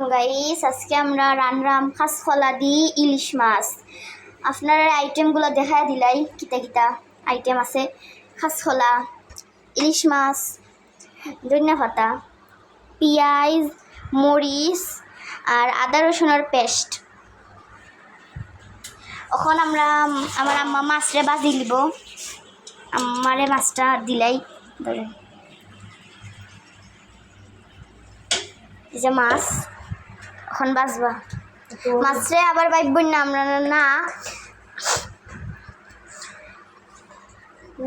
Guys আজকে আমরা রানরাম খাসফলা দি ইলিশ মাছ। আপনার আইটেমগুলো দেখা দিলাই, কিতা কিতা আইটেম আছে। খাসফলা ইলিশ মাছ ধনিয়া পাতা পিঁয়াজ, মরিচ আর আদা রসুনের পেস্ট। এখন আমরা আমার আম্মা মাছরে বাজি দিব। আমারে মাছটা দিলাই ধরে যে মাছ। এখন বাজবা। মাছরে আবার বাইবই না আমরা না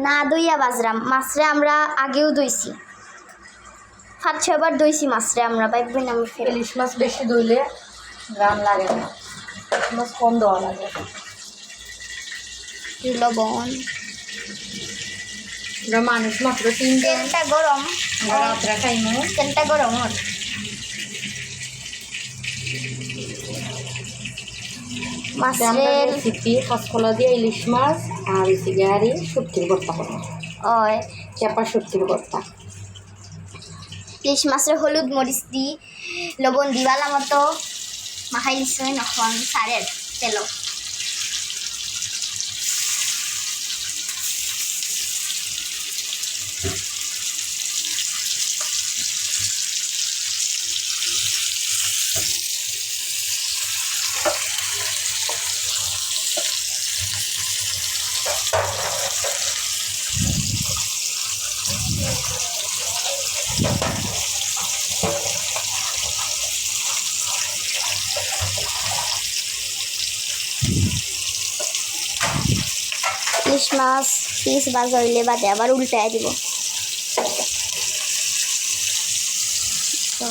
না দইয়া বাজরাম। মাছরে আমরা আগেও দইছি। পাঁচ ছয়বার দইছি মাছরে আমরা বাইবই না আমরা ফেলে ইলিশ মাছ বেশি ধুইলে রান লাগে না। মাছ কম দেওয়া লাগে। লবণ? আমরা মানুষ মাত্র তিনজন তেলটা গরম। তেলটা গরম। মাছের রেসিপি কাঁচকলা দিয়ে ইলিশ মাছ আর হচ্ছে গাড়ি শুটকির ভর্তা করব। ওই চেপা শুটকির ভর্তা। ইলিশ মাছের হলুদ মরিচ দি লবণ দিবালা মতো মাখাই নিশ্চয় নখন সারের তেল। ইলিশ মাছ পিস ভাজা হইলে বাদে আবার উল্টাই দিব। তো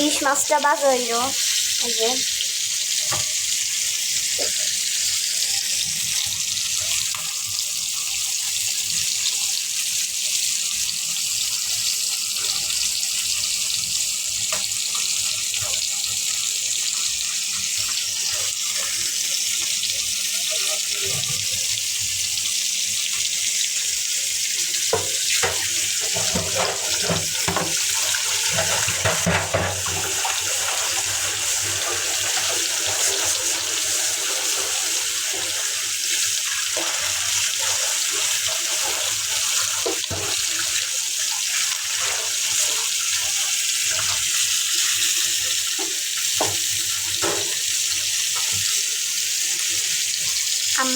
ইলিশ মাছটা ভাজা হইল এই যে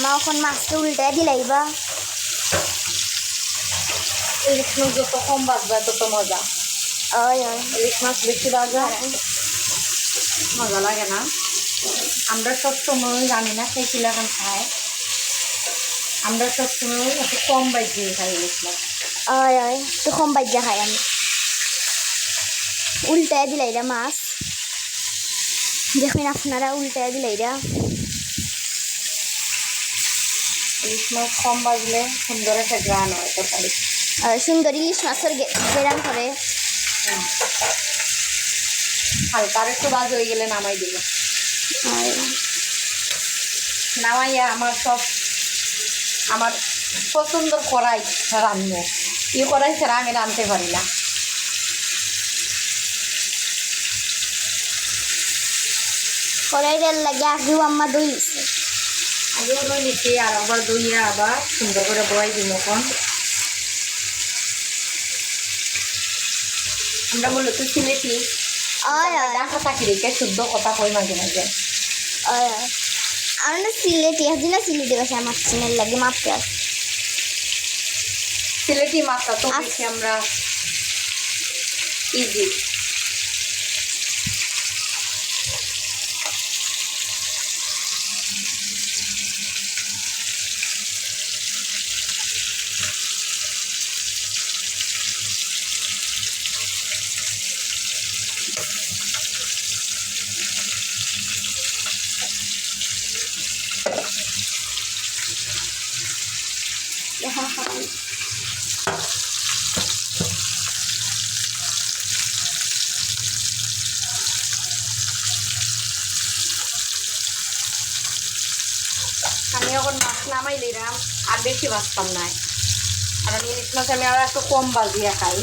আম্মা এখন মাছটা উল্টাই দিলাইবা ইলিশ মাছ যত কম বাজবে তত মজা। ওই ওই ইলিশ মাছ বেশি বাজা। মজা লাগে না। আমরা সব সময় জানি না সেই কিলাখান খায়। আমরা সব সময় একটু কম বাজিয়ে খাই ইলিশ মাছ। ওই ওই তো কম বাজ্যা খাই আমি। উল্টাই দিলাইরা মাছ। দেখুন আপনারা উল্টাই দিলাইরা ইলিশ মাছ কম বাজলে সুন্দর একটা গ্রান হয় তরকারি। আর সুন্দর ইলিশ মাছের বেরান করে। হালকা আর একটু বাজ হয়ে গেলে নামাই দিল নামাইয়া আমার সব আমার পছন্দের কড়াই রান্না। ই কড়াই ছাড়া আমি রাঁধতে পারি না। কড়াইয়ের লাগে আগেও আম্মা দই দিছে। আগেও দই নিচ্ছি আর আবার দইয়া আবার সুন্দর করে বয়াই দিই এখন। আমরা মূলত সিলেটি দেখা থাকি রেখে শুদ্ধ কথা কই মাঝে মাঝে। না সিলেটি হাজি না সিলেটি ভাষা আমার চিনের লাগে মাপতে আছে সিলেটি মাত্রা তো আচ্ছা। আমরা। ইজি দেখা খাই আমি এখন মাছ নামাই নিলাম আর বেশি বাঁচতাম না আর আমি ইলিশ মাছ আমি আর একটু কম বাজিয়ে খাই।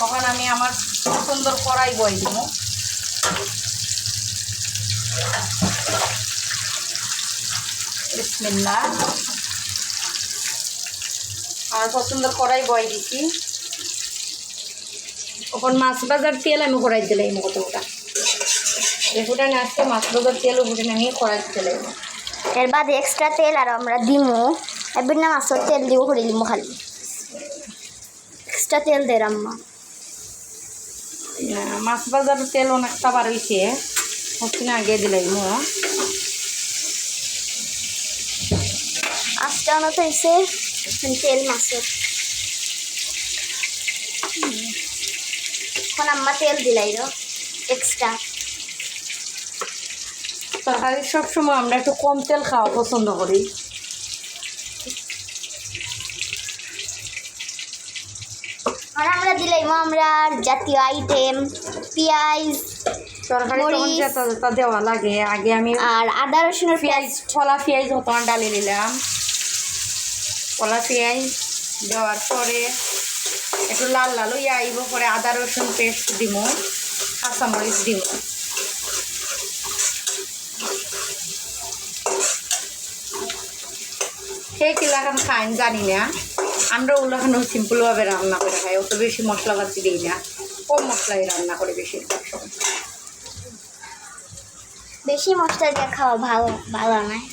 তখন আমি আমার সুন্দর কড়াই বই দিব আর পছন্দ কড়াই বয় দিছি। ওখন মাছ বাজার তেল আমি কড়াই দিলাই কতটা এগুলো না আসছে মাছ বাজার তেল ওগুলো আমি কড়াই দিলাই এর বাদে এক্সট্রা তেল আর আমরা দিমু। এবার না মাছের তেল দিব করে দিমু খালি। এক্সট্রা তেল দে আম্মা মাছ বাজার তেল অনেকটা বার হয়েছে হচ্ছে আগে দিলাই মো আজটা অনত হয়েছে তেল মাছের। এখন আম্মা তেল দিলাই এক্সট্রা তরকারি সবসময় আমরা একটু কম তেল খাওয়া পছন্দ করি। আর আমরা দিলাইমো আমরা জাতীয় আইটেম পেঁয়াজ তরকারি দেওয়া লাগে আগে আমি আর আদা রসুনের পেঁয়াজ কলা পেঁয়াজ হতমান ডালি নিলাম। কলা পেঁয়াজ দেওয়ার পরে একটু লাল লাল হইয়া আইব, পরে আদা রসুন পেস্ট দিব কাঁচামরিচ দিব সেই খাইন, জানি না। আমরা ওগুলোখানে সিম্পলভাবে রান্না করে খাই, অত বেশি মশলাপাতি দিই না। কম মশলাই রান্না করে বেশিরভাগ সময় বেশি মশলা দিয়ে খাওয়া ভালো ভালো নয়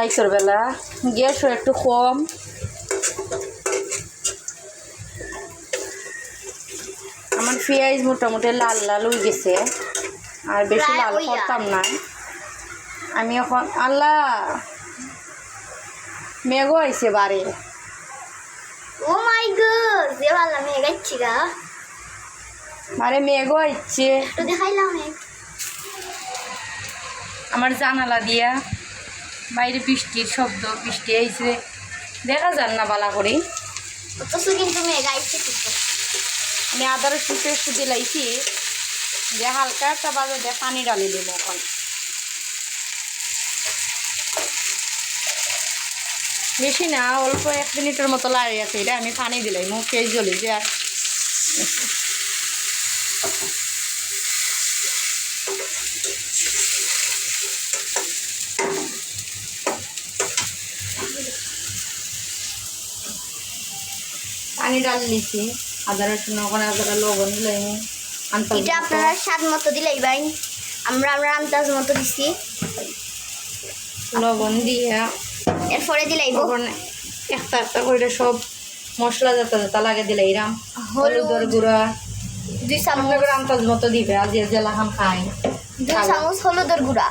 রাইসের বেলা। গ্যাসও একটু কম। আমার পেঁয়াজ মোটামুটি লাল লাল হয়ে গেছে। আর বেশি লাল। করতাম না। আমি এখন আল্লাহ! মেঘও আইছে বারে। ও মাই গড যে ভালো আমি এগাচ্ছি গা। বারে মেঘও আইছে। দেখাইলাম আমার জানালা দিয়া। বাইরে বৃষ্টির শব্দ বৃষ্টি আইছে। দেখা যান না বালা করে আমি আদা রসুন পেস্ট দিলাইছি। দিয়ে হালকা একটা বাজে দিয়ে পানি ডালি দিব এখন। বেশি না অল্প এক মিনিটের মতো লাগে আছে এটা আমি পানি দিলাই মুখ জ্বলি যে পানি ডাল দিছি আদা রসুন ওখানে আদা লবণ দিলাই এটা আপনারা স্বাদ মতো দিলাই ভাই। আমরা আমরা আন্দাজ মতো দিছি। লবণ দিয়ে। এরপরে দিলাই তখন একটা একটা করে সব মশলা যাতা যাতা লাগে দিলে এরাম হলুদ। হলুদের গুঁড়া। দুই চামচ। করে আন্তাজ মতো দিবে যে জেলা খান খাই দুই চামচ হলুদের গুঁড়া।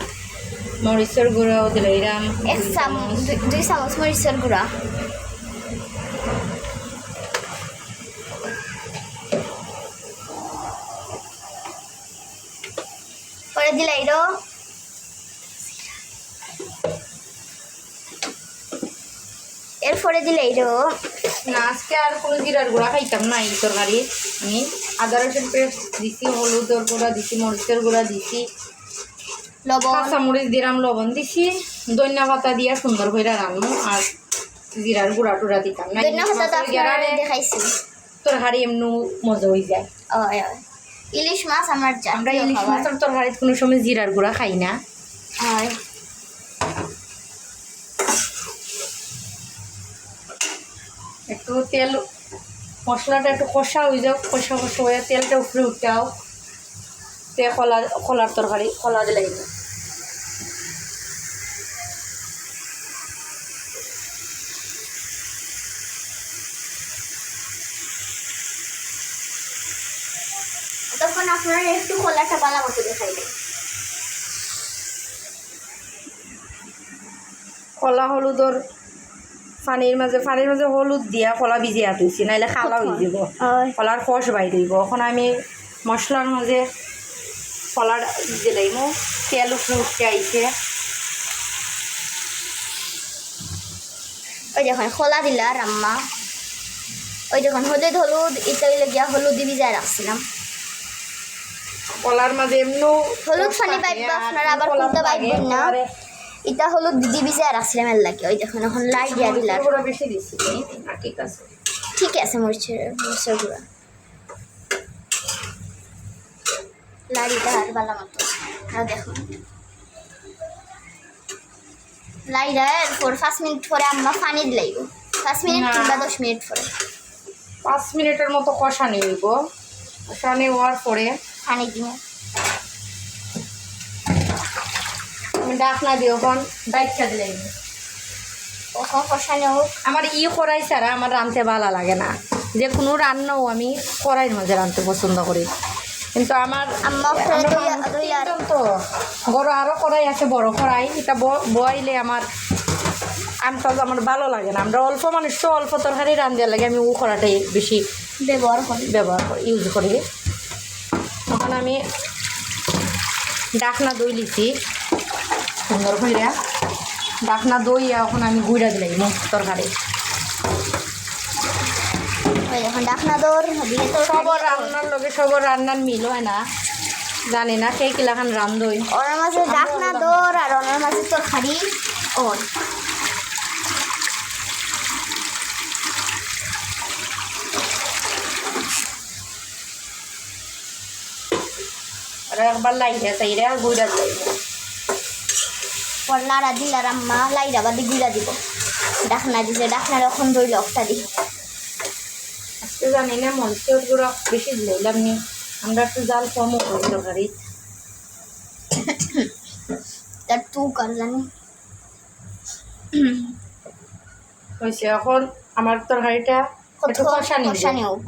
মরিচের গুঁড়াও দিলে এরাম এক চামচ দুই চামচ মরিচের গুঁড়া। রো। এরপরে দিলাই রো। না আজকে আর কোনো জিরার গুঁড়া খাইতাম না এই তরকারি। আমি আদা রসুন পেস্ট দিছি হলুদের গুঁড়া দিছি মরিচের গুঁড়া দিছি লবণ। কাঁচা মরিচ দিলাম লবণ দিছি ধনিয়া পাতা দিয়া সুন্দর করে রান্নো আর জিরার গুঁড়া টুড়া দিতাম না। দেখাইছি এমনি মজা হয়ে যায়। ইলিশ মাছ আমার আমরা ইলিশ মাছ মাছের তরকারিতে কোনো সময় জিরার গুঁড়া খাই না। আর একটু তেল মশলাটা একটু কষা হয়ে যাও কষা কষা হয়ে তেলটা উপরে উঠতে হোক তে কলা কলার তরকারি কলা দিলে আপনারা একটু বালা মতো দেখাইবেন কলা হলুদর পানির মাঝে পানির মাঝে হলুদ দিয়া কলা ভিজিয়া তুইছি নাইলে খালা হয়ে যাব। কলার কষ বাইর হইব এখন আমি মশলার মাঝে কলার দিলাইম তেল ফুটতে আইছে ওই দেখুন খোলা দিলা রাম্মা ওই দেখুন হলুদ হলুদ এটা গিয়া হলুদ দিয়ে ভিজায় রাখছিলাম কলার মাঝে এমনিও হলুদ কষ থাকে, পাইবা আপনারা আবার কোনটা লাগে, না। এটা হলুদ দিয়ে ভিজায় রাখছিলাম মেল লাগে ওই দেখুন এখন লাই দিয়া দিলা গুঁড়া বেশি দিছি ঠিক আছে। ঠিক আছে মরিচের মরিচের গুঁড়া। লাড়িটা আর ভালো মতো। আর দেখুন। লাইটা এরপর পাঁচ মিনিট পরে আমরা পানি দিলাইব পাঁচ মিনিট। কিংবা দশ মিনিট পরে। পাঁচ মিনিটের মতো কষানি হইব। কষানি হওয়ার পরে পানি দিয়ে। ডাকনা দিও এখন বাইকটা দিলাই কখন কষানো হোক। আমার ই কড়াই ছাড়া আমার রাঁধতে ভালো লাগে না। যে কোনো রান্নাও আমি কড়াইয়ের মাঝে রাঁধতে পছন্দ করি। কিন্তু আমার তো। বড় আরও কড়াই আছে বড় কড়াই। এটা ব- বয়াইলে আমার আমটা আমার ভালো লাগে না। আমরা অল্প মানুষ তো অল্প তরকারি রান্ধার লাগে। আমি ও কড়াটাই বেশি ব্যবহার করি। ব্যবহার করি ইউজ করি। আমি ডাকনা দই লিছি। সুন্দর করে ডাকনা দই এখন আমি গুঁড়া দিলাই মুখ তরকারি। সবর রান্নার লগে সবর রান্নার মিল হয় না। জানি না কে কিলাখান রান্ধই। ওনার মাঝে ডাকনা দৌড় আর ওনার মাঝে তো খাড়ি ওর একবার লাইটা চাইরে গুঁড়া দিলাই পর নাড়া দিলার আম্মা লাইরা বাদি গুড়া দিব ডাকনা দিছে ডাকনার এখন ধরলে অক্টা দি আজকে জানি না মরিচের গুঁড়া বেশি নি আমরা একটু জাল কমও করি তরকারি তার তু কর জানি হয়েছে এখন আমার তরকারিটা একটু কষানি হোক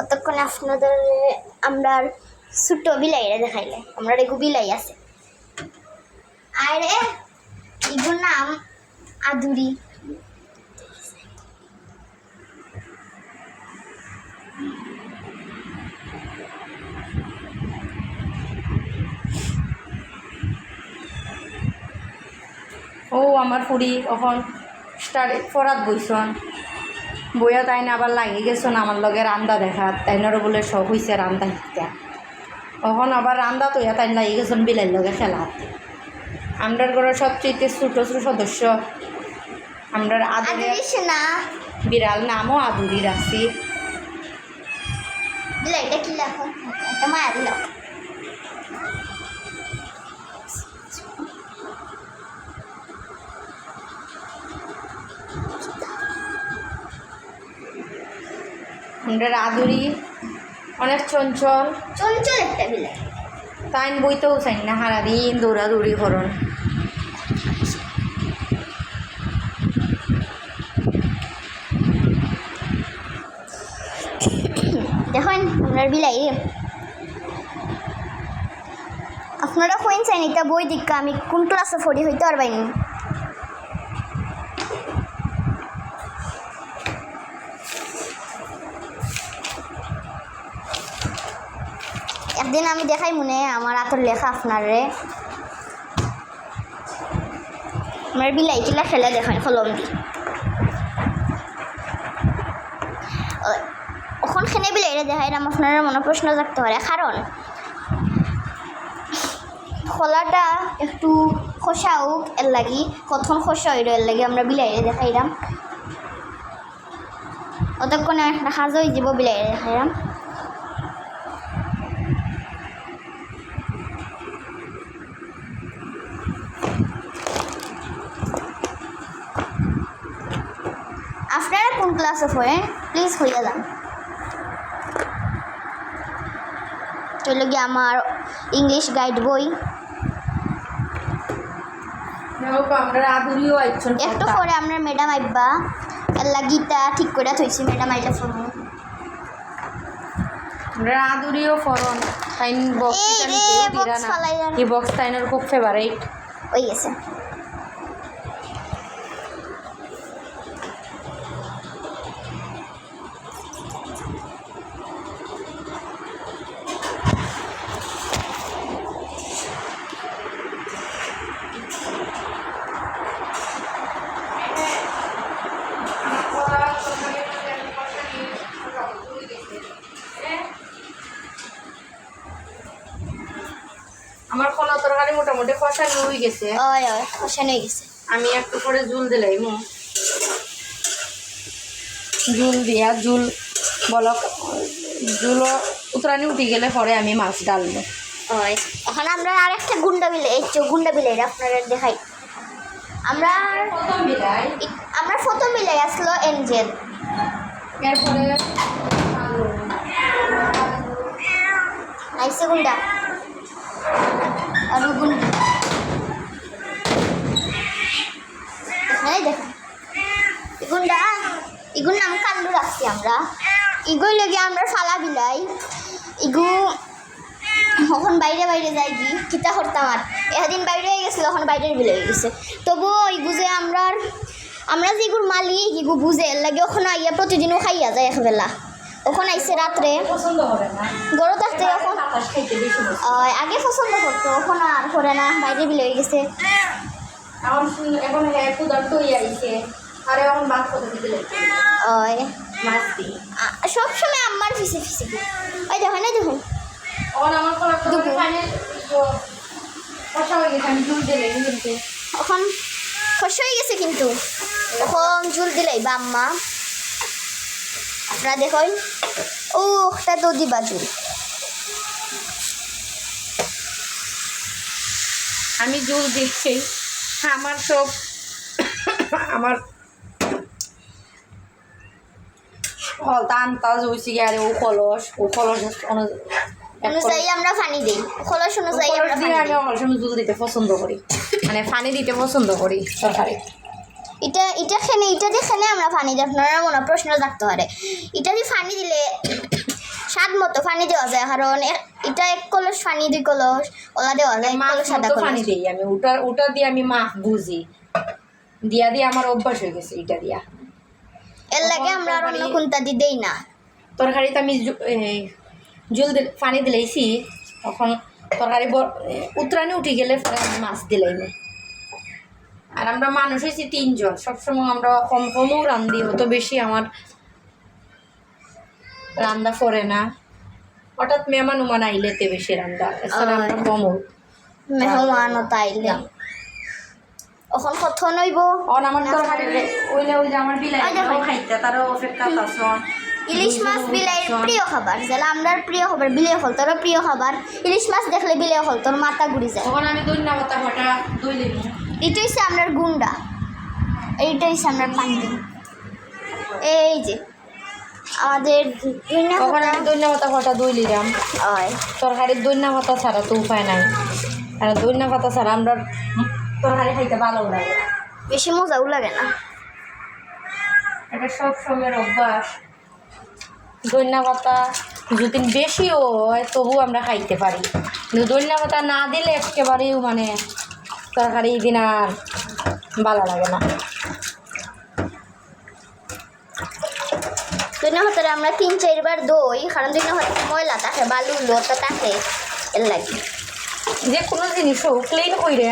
অতক্ষণে আপনাদের আমরা ছোট বিলাইরা দেখাইলে, আমরা রেগু বিলাই আছে। আরে এগুর নাম আদুরি। ও, আমার ফুড়ি এখন স্টার্ট পড়াত বইছন বইয়া তাই না আবার লাগি গেছন আমার লগে রান্দা দেখাত তাইনারও বলে শখ হয়েছে রান্দা শিখতে। এখন আবার রান্দা তৈয়া তাই লাগি গেছন বিলাইর লগে খেলাত আমরার ঘরের সবচেয়ে ছোট ছোট সদস্য। আদরের আদুরি না। বিড়াল নামও আদুরি রাখছি আমরার আদুরি অনেক চঞ্চল। চঞ্চল একটা বিলাই তাই বইতেও চাই না সারাদিন দৌড়াদৌড়ি করন। দেখুন আপনার বিলাই। আপনারা কইন চাইন? এটা বই দিকা আমি কোন ক্লাসে পড়ি হইতে পারবাইনি একদিন আমি দেখাই মনে, আমার আতর লেখা আপনারে আমার বিলাই কিলা খেলে দেখাই, কলম দি। ওখন খেনে বিলাইরে দেখাই রাম আপনারা মনে প্রশ্ন থাকতে পারে কারণ খোলাটা একটু খসা হোক এর লাগি কখন খসা হইল এর লাগি আমরা বিলাইরে দেখাইরাম অতক্ষণে একটা সাজ হয়ে যাব বিলাইরে দেখাইরাম ক্লাসে পড়েন প্লিজ হইয়া যান চলে গিয়ে আমার ইংলিশ গাইড বই। একটু পরে আমরা ম্যাডাম আইবা এর লাগিটা ঠিক করে থইছি ম্যাডাম আইলে ফোন। রাঁধুরিও ফরন তাইন বক্স। এই বক্স তাইনের খুব ফেভারিট ওই গেছে আমার কোনো তরকারি মোটামুটি কষানো হয়ে গেছে। ওই হয়ে গেছে। আমি একটু করে জুল দিলাই মু জুল দিয়া জুল বলক জুল উতরানি উঠে গেলে পরে আমি মাছ ডালবো। ওই এখন আমরা আর একটা গুন্ডা বিলে এই যে গুন্ডা বিলে আপনারা দেখাই। আমরা আমরা ফটো মিলে আসলো এঞ্জেল। এরপরে আইসে গুন্ডা। আর গুন্ডা। এই দেখো। ইগুন্ডা ইগুর নাম কান্ডু রাখছি আমরা। ইগুই লেগে আমরা ফালা বিলাই। ইগু এখন বাইরে বাইরে যাই কি কিতা করতাম আর। এদিন বাইরে হয়ে গেছিল এখন বাইরের বিলে হয়ে গেছে। তবুও ইগু যে আমরা আমরা যে ইগুর মালিক ইগু বুঝে লাগে ওখানে আইয়া প্রতিদিনও খাইয়া যায় একবেলা। ওখানে আইসে রাত্রে। গরু থাকতে এখন আগে পছন্দ করতো এখন আর করে না বাইরে বিলে হয়ে গেছে। এখন এখন হ্যাঁ আইছে। আর এখন ভাত কত দিতে ওই। মাছ দিই সব সময় আমার ফিসে ফিসে ওই দেখুন এই দেখুন এখন আমার। কষা হয়ে গেছে আমি জুল দিলে কিন্তু এখন খস হয়ে গেছে কিন্তু। এখন জুল দিলাই বাম্মা আপনারা দেখুন। ও একটা তো দিবা জুল আমি জুল দিচ্ছি। আমার সব আমার হলতা আনতাজ হয়েছে আরে ও কলস ও কলস অনুযায়ী আমরা পানি দিই। কলস- অনুযায়ী আমরা পানি আমি দিতে পছন্দ করি। মানে পানি দিতে পছন্দ করি তরকারি এটা এটা খেনে এটা দিয়ে খেলে আমরা পানি দিই আপনারা মনে প্রশ্ন থাকতে পারে। এটা দিয়ে পানি দিলে স্বাদ মতো পানি দেওয়া যায় কারণ এটা এক কলস পানি দুই কলস ওলা দেওয়া যায় এক কলস সাদা কলস। পানি দিই আমি ওটা ওটা দিয়ে আমি মাছ বুঝি দিয়া দিয়ে আমার অভ্যাস হয়ে গেছে এটা দিয়া। এর লাগে আমরা আর অন্য তরকারি- কোনটা দিয়ে দেই না। তরকারিতে আমি জল দিলে পানি দিলেইছি তখন তরকারি উতরানি উঠে গেলে মাছ দিলাই না। আর আমরা মানুষ হয়েছি তিনজন সবসময় আমরা কম কমও রান্ধি অত বেশি আমার রান্না করে না। হঠাৎ মেহমান উমান আইলেতে বেশি রান্না। এছাড়া আমরা কমও মেহমান তাইলে এখন কত নইব? অন আমার তরকারি ওইলে ওই যে আমার বিলাই খাইতে তারও অপেক্ষা তাছন ইলিশ মাছ বিলাই প্রিয় খাবার। যেটা আমরা প্রিয় খাবার বিলে হল তোর প্রিয় খাবার। ইলিশ মাছ দেখলে বিলে হল তোর মাথা ঘুরি যায়। তখন আমি দই লেবু। এটা হচ্ছে আপনার গুন্ডা। এইটা হচ্ছে পানি এই যে। আমাদের আমি দৈন্য পাতা হটা দই হয়। তরকারির দৈন্য পাতা ছাড়া তো উপায় নাই। আর দৈন্য পাতা ছাড়া আমরা তরকারি খাইতে ভালো লাগে বেশি মজাও লাগে না। এটা সব সময়ের অভ্যাস। দৈন্য পাতা যদি বেশিও হয় তবু আমরা খাইতে পারি। কিন্তু দৈন্য পাতা না দিলে একেবারেও মানে তরকারি দিন আর ভালো লাগে না। ধনিয়া পাতারে আমরা তিন চারবার দই কারণ ধনিয়া পাতা ময়লা থাকে বালু লোটা থাকে এর লাগে। যে কোনো জিনিসও ক্লিন কইরে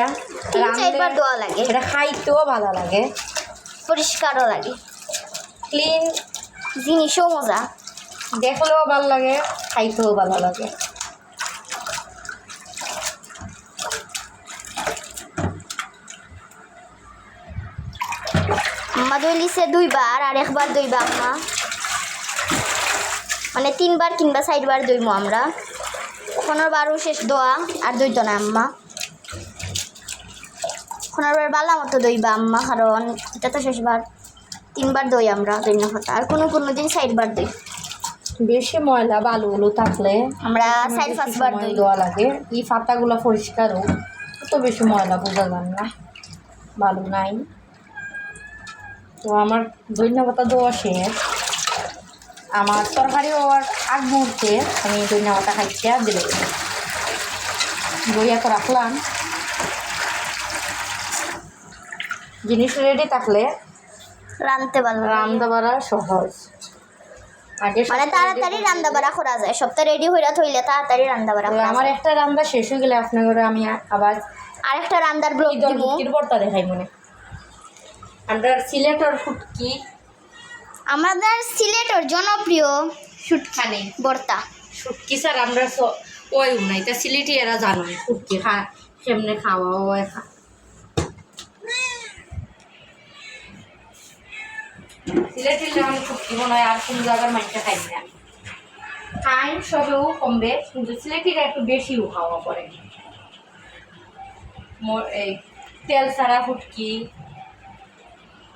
তিন চারবার দেওয়া লাগে। এটা খাইতেও ভালো লাগে। পরিষ্কারও লাগে। ক্লিন জিনিসও মজা। দেখলেও ভালো লাগে খাইতেও ভালো লাগে। আম্মা দই লিছে দুইবার আর একবার দইবা আম্মা। মানে তিনবার কিংবা চারবার দইমো আমরা। পনেরো বারও শেষ দোয়া আর দইতো না আম্মা। পনেরো বার বালা মতো দইবা আম্মা কারণ এটা তো শেষবার। তিনবার দই আমরা দৈন্য কথা আর কোনো কোনো দিন চারবার দই। বেশি ময়লা বালুগুলো থাকলে আমরা চার পাঁচবার দই। দেওয়া লাগে। এই পাতাগুলো পরিষ্কার হোক অত বেশি ময়লা বোঝা যান না। বালু নাই। তো আমার দৈন্য পাতা দেওয়া শেষ। আমার তরকারি হওয়ার আগ মুহূর্তে আমি ধনিয়া পাতা খাইতে দিলে বইয়া তো রাখলাম। জিনিস রেডি থাকলে রাঁধতে লাগে। রান্না বাড়া সহজ। মানে তাড়াতাড়ি রান্না বাড়া করা যায়। সবটা রেডি হইয়া থইলে তাড়াতাড়ি রান্না বাড়া আমার একটা রান্না শেষ হয়ে গেলে আপনার আমি আবার আরেকটা রান্নার ব্লগ দিব। বর্তা দেখাই মনে। আমরা সিলেটর ফুটকি আমাদের সিলেটের জনপ্রিয় শুটখানি, বর্তা। শুটকি স্যার, আমরা ওই নাই তা সিলেটি এরা জানো ফুটকি খা কেমনে খাওয়া ওই খা বানায়, আর জায়গার খাই না। সবেও কমবে, কিন্তু সিলেটিরা একটু বেশিও খাওয়া পড়ে তেল সারা ফুটকি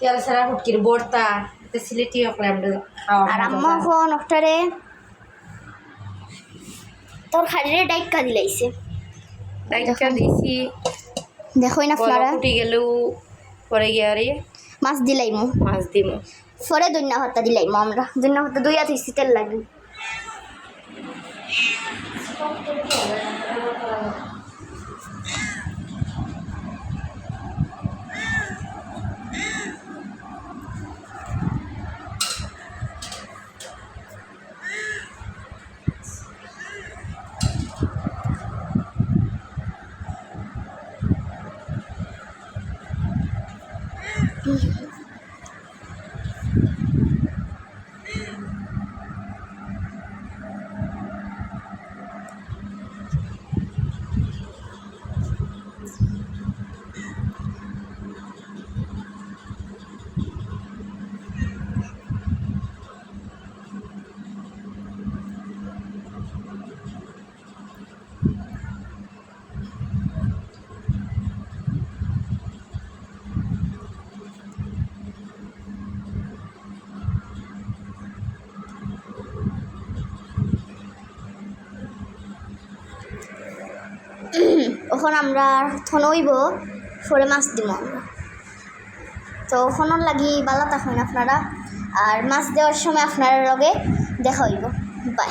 তেল ছাড়া ফুটকির বর্তা। এটা সিলেটি ওপরে আমরা খাওয়া আর আম্মা। এখন ওটারে তোর খাড়িরে ডাইকা দিলাইছে ডাইকা দিছি দেখোই না গেলেও পরে গিয়ে আরে মাছ দিলাইমু। মাছ দিম। পরে দৈন্য হত্যা দিলাইমু আমরা। দৈন্য হত্যা দুইয়া থইছি তেল লাগি। এখন আমরা থনইব সরে মাছ দিব আমরা। তো ওখানোর লাগি বালা থাকুন আপনারা, আর মাছ দেওয়ার সময় আপনার লগে দেখা হইব। বাই